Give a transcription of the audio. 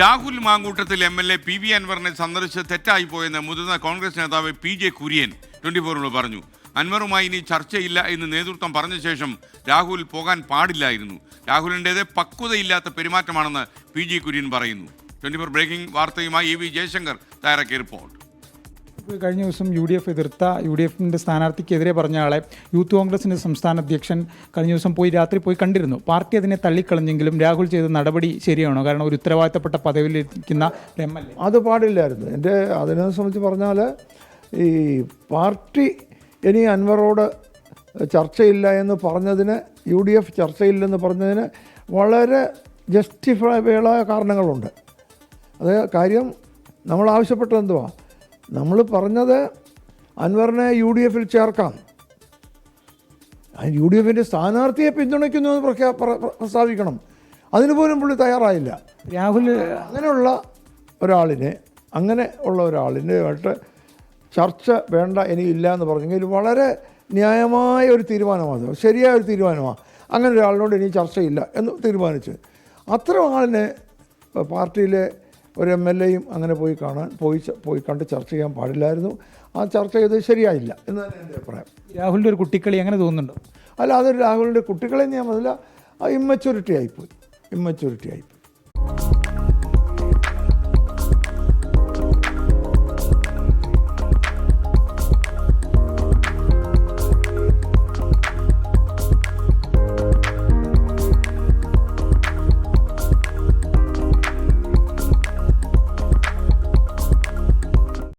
Rahul Mamkootathil M L A P V അൻവറിനെ സന്ദർശിച്ച് തെറ്റായി പോയെന്ന് മുതിർന്ന കോൺഗ്രസ് നേതാവ് പി ജെ കുര്യൻ ട്വന്റി ഫോറിനോട് പറഞ്ഞു. അൻവറുമായി ഇനി ചർച്ചയില്ല എന്ന് നേതൃത്വം പറഞ്ഞ ശേഷം രാഹുൽ പോകാൻ പാടില്ലായിരുന്നു. രാഹുലിന്റേത് പക്വതയില്ലാത്ത പെരുമാറ്റമാണെന്ന് പി ജെ കുര്യൻ പറയുന്നു. ട്വന്റി ഫോർ ബ്രേക്കിംഗ് വാർത്തയുമായി എ വി ജയശങ്കർ തയ്യാറാക്കിയ റിപ്പോർട്ട്. കഴിഞ്ഞ ദിവസം യു ഡി എഫ് എതിർത്ത യു ഡി എഫിന്റെ സ്ഥാനാർത്ഥിക്കെതിരെ പറഞ്ഞ ആളെ യൂത്ത് കോൺഗ്രസിന്റെ സംസ്ഥാന അധ്യക്ഷൻ കഴിഞ്ഞ ദിവസം പോയി രാത്രി പോയി കണ്ടിരുന്നു. പാർട്ടി അതിനെ തള്ളിക്കളഞ്ഞെങ്കിലും രാഹുൽ ചെയ്ത നടപടി ശരിയാണോ? കാരണം ഒരു ഉത്തരവാദിത്തപ്പെട്ട പദവിയിലിരിക്കുന്ന എം എൽ അത് പാടില്ലായിരുന്നു. എന്റെ അതിനെ സംബന്ധിച്ച് പറഞ്ഞാൽ ഈ പാർട്ടി ഇനി അൻവറോട് ചർച്ചയില്ല എന്ന് പറഞ്ഞതിന് യു ഡി എഫ് ചർച്ചയില്ലെന്ന് പറഞ്ഞതിന് വളരെ ജസ്റ്റിഫൈബിളായ കാരണങ്ങളുണ്ട്. അത് കാര്യം നമ്മൾ ആവശ്യപ്പെട്ടത് എന്തുവാ? നമ്മൾ പറഞ്ഞത് അൻവറിനെ യു ഡി എഫിൽ ചേർക്കാം. യു ഡി എഫിന്റെ സ്ഥാനാർത്ഥിയെ പിന്തുണയ്ക്കുന്നു എന്ന് പ്രഖ്യാ പ്ര- പ്ര- പ്രസ്താവിക്കണം. അതിന് പോലും പുള്ളി തയ്യാറായില്ല. രാഹുൽ അങ്ങനെയുള്ള ഒരാളിനെ അങ്ങനെ ഉള്ള ഒരാളിന്റെയായിട്ട് ചർച്ച വേണ്ട ഇനി ഇല്ല എന്ന് പറഞ്ഞെങ്കിൽ വളരെ ന്യായമായ ഒരു തീരുമാനമാണ് ശരിയായ ഒരു തീരുമാനമാണ് അങ്ങനെ ഒരാളിനോട് ഇനി ചർച്ചയില്ല എന്ന് തീരുമാനിച്ച്. അത്തരം ആളിനെ പാർട്ടിയിലെ ഒരു എം എൽ എയും അങ്ങനെ പോയി കാണാൻ പോയി പോയി കണ്ട് ചർച്ച ചെയ്യാൻ പാടില്ലായിരുന്നു. ആ ചർച്ച ചെയ്ത് ശരിയായില്ല എന്ന് തന്നെ എന്റെ അഭിപ്രായം. രാഹുലിന്റെ ഒരു കുട്ടിക്കളി അങ്ങനെ തോന്നുന്നുണ്ടോ? അല്ല അതൊരു രാഹുലിന്റെ കുട്ടികളെ ഞാൻ അതല്ല ഇമ്മച്യൂരിറ്റി ആയിപ്പോയി. ഇമ്മച്യൂരിറ്റി ആയിപ്പോയി.